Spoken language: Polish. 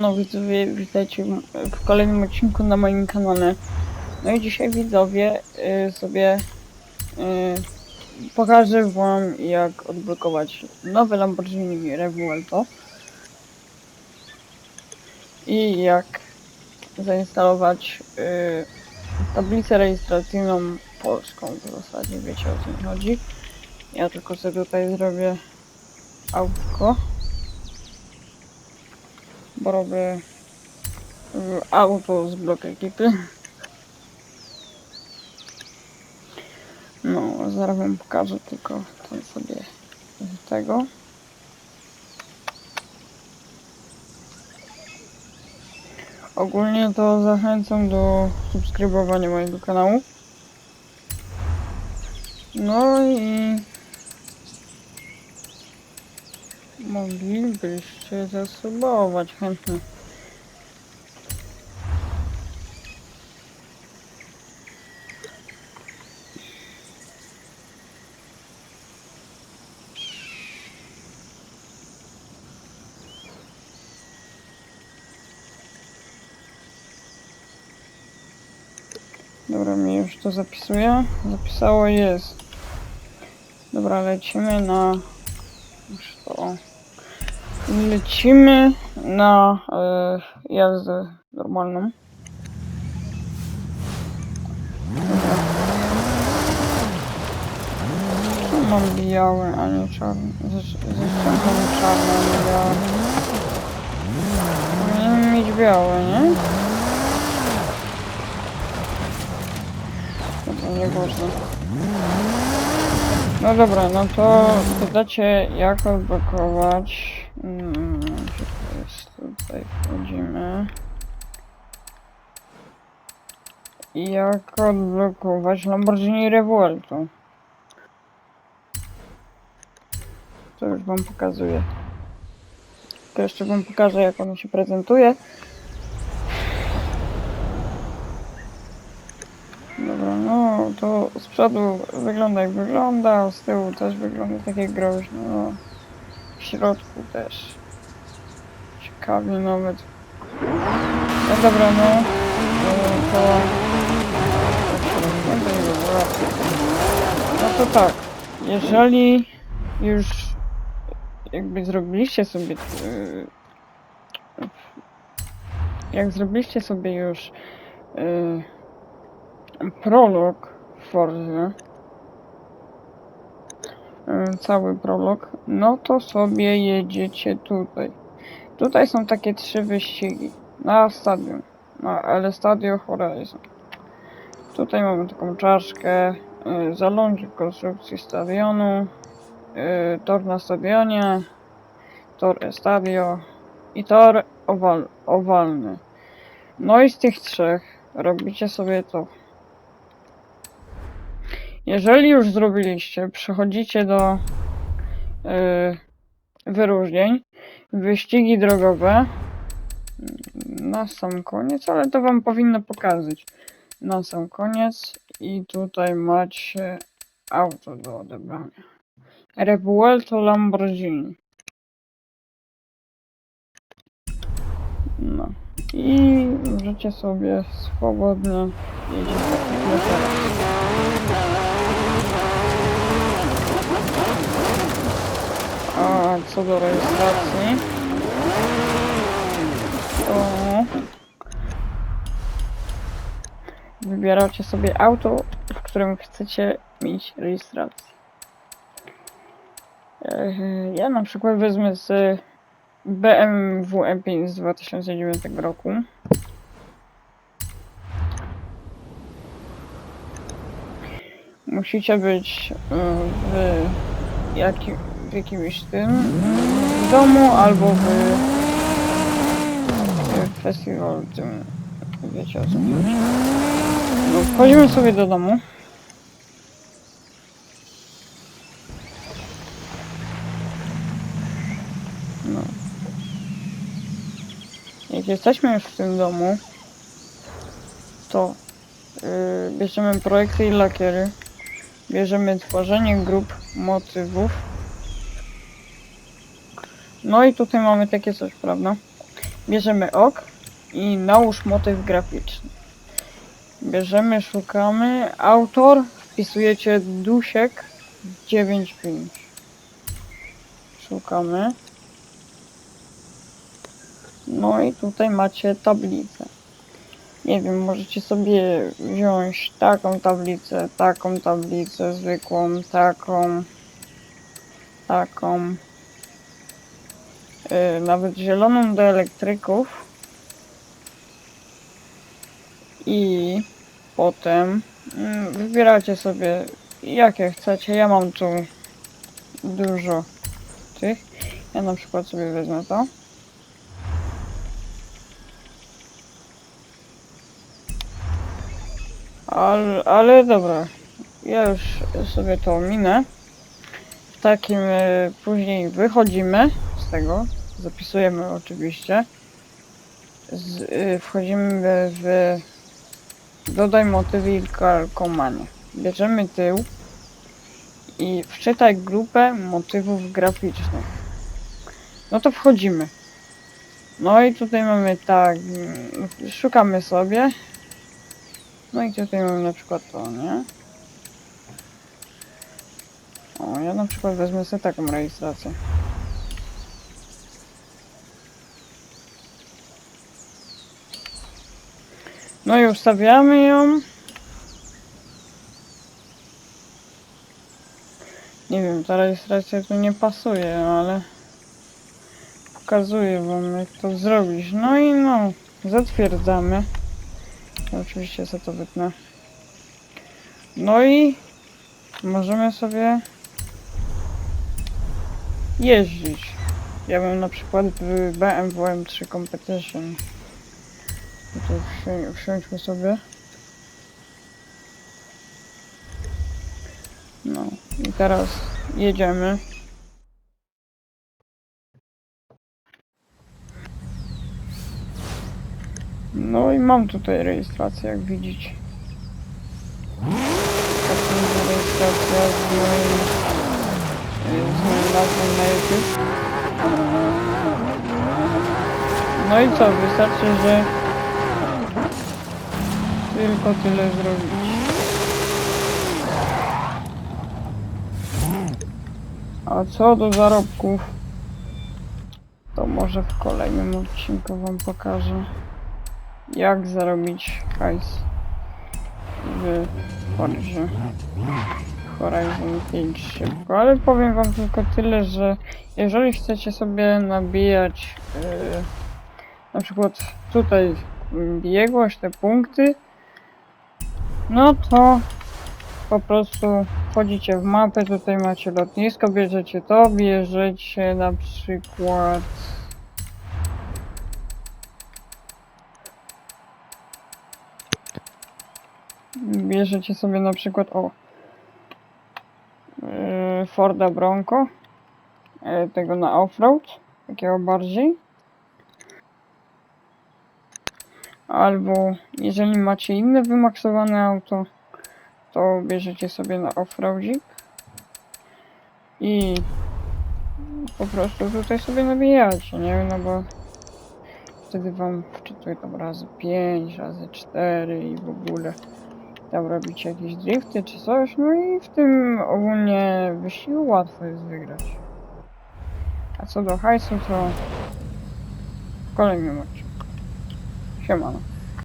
No widzowie, witajcie w, kolejnym odcinku na moim kanale. No i dzisiaj widzowie y, sobie y, pokażę wam jak odblokować nowe Lamborghini Revuelto i jak zainstalować y, tablicę rejestracyjną polską w zasadzie, wiecie o co mi chodzi. Ja tylko sobie tutaj zrobię autko bo robię y, auto z blok ekipy. No, zaraz wam pokażę tylko ten sobie tego. Ogólnie to zachęcam do subskrybowania mojego kanału. No i moglibyście zasubować chętnie. Dobra, mi już to zapisuje. Zapisało jest. Dobra, lecimy na... Już to... Lecimy na e, jazdę normalną. Tu Mam biały, a nie czarny. Zresztą czarny, a nie biały. Powinienem mieć białe, nie? Dobra, nieważne. No dobra, no to pytacie jak odblokować. Mm, gdzie to jest? Tutaj wchodzimy. Jak odblokować Lamborghini Revuelto? To już wam pokazuję. To jeszcze wam pokażę jak ono się prezentuje. Dobra, no to z przodu wygląda jak wygląda, z tyłu też wygląda tak jak groźno. No, w środku też. Ciekawie nawet. No dobra, no. No to... No to tak. Jeżeli już jakby zrobiliście sobie yy, jak zrobiliście sobie już yy, prolog e, cały prolog, no to sobie jedziecie tutaj. Tutaj są takie trzy wyścigi na stadion, na El Stadio Horizon. Tutaj mamy taką czaszkę, e, zalążek konstrukcji stadionu, e, tor na stadionie, tor Estadio i tor owal, owalny. No i z tych trzech robicie sobie to. Jeżeli już zrobiliście, przechodzicie do yy, wyróżnień, wyścigi drogowe na sam koniec, ale to wam powinno pokazać na sam koniec i tutaj macie auto do odebrania. Revuelto Lamborghini. No i możecie sobie swobodnie jeździć tak jak teraz. A co do rejestracji, to wybieracie sobie auto, w którym chcecie mieć rejestrację. Ja na przykład wezmę z BMW M5 z 2009 roku. Musicie być e, w, jakim, w jakimś tym domu albo w, w festiwalu tym. Wiecie o co chodzi. No, wchodzimy sobie do domu. No. Jak jesteśmy już w tym domu, to yy, bierzemy projekty i lakiery. Bierzemy tworzenie grup motywów. No i tutaj mamy takie coś, prawda? Bierzemy ok i nałóż motyw graficzny. Bierzemy, szukamy. Autor, wpisujecie Dusiek 95. Szukamy. No i tutaj macie tablicę. Nie wiem, możecie sobie wziąć taką tablicę, taką tablicę zwykłą, taką, taką. Yy, nawet zieloną do elektryków. I potem mm, wybieracie sobie jakie chcecie. Ja mam tu dużo tych. Ja na przykład sobie wezmę to. Ale, ale dobra, ja już sobie to minę. W takim e, później wychodzimy z tego, zapisujemy oczywiście. Z, e, wchodzimy w dodaj motywy i kalkomanie. Bierzemy tył i wczytaj grupę motywów graficznych. No to wchodzimy. No i tutaj mamy tak, mm, szukamy sobie. No i tutaj mamy na przykład to, nie? O, ja na przykład wezmę sobie taką rejestrację. No i ustawiamy ją. Nie wiem, ta rejestracja tu nie pasuje, ale pokazuję wam jak to zrobić. No i no, zatwierdzamy. Oczywiście sobie to wytnę. No i możemy sobie jeździć. Ja bym na przykład BMW M3 Competition. No to wsi- wsiądźmy sobie. No i teraz jedziemy. No i mam tutaj rejestrację, jak widzicie. Będzie rejestracja z moim, z moim nazwą na YouTube. No i co, wystarczy, że tylko tyle zrobić. A co do zarobków, to może w kolejnym odcinku wam pokażę, jak zarobić hajs w Forzie Horizon 5 szybko. Ale powiem wam tylko tyle, że jeżeli chcecie sobie nabijać yy, na przykład tutaj biegłość, te punkty, no to po prostu wchodzicie w mapę, tutaj macie lotnisko, bierzecie to, bierzecie na przykład bierzecie sobie na przykład o yy, Forda Bronco yy, tego na offroad takiego bardziej albo jeżeli macie inne wymaksowane auto to bierzecie sobie na offroadzik i po prostu tutaj sobie nabijacie, nie? No bo wtedy wam wczytuje tam razy 5, razy 4 i w ogóle tam robicie jakieś drifty czy coś, no i w tym ogólnie wyścigu łatwo jest wygrać. A co do hajsu to w kolejnym odcinku. Siemano.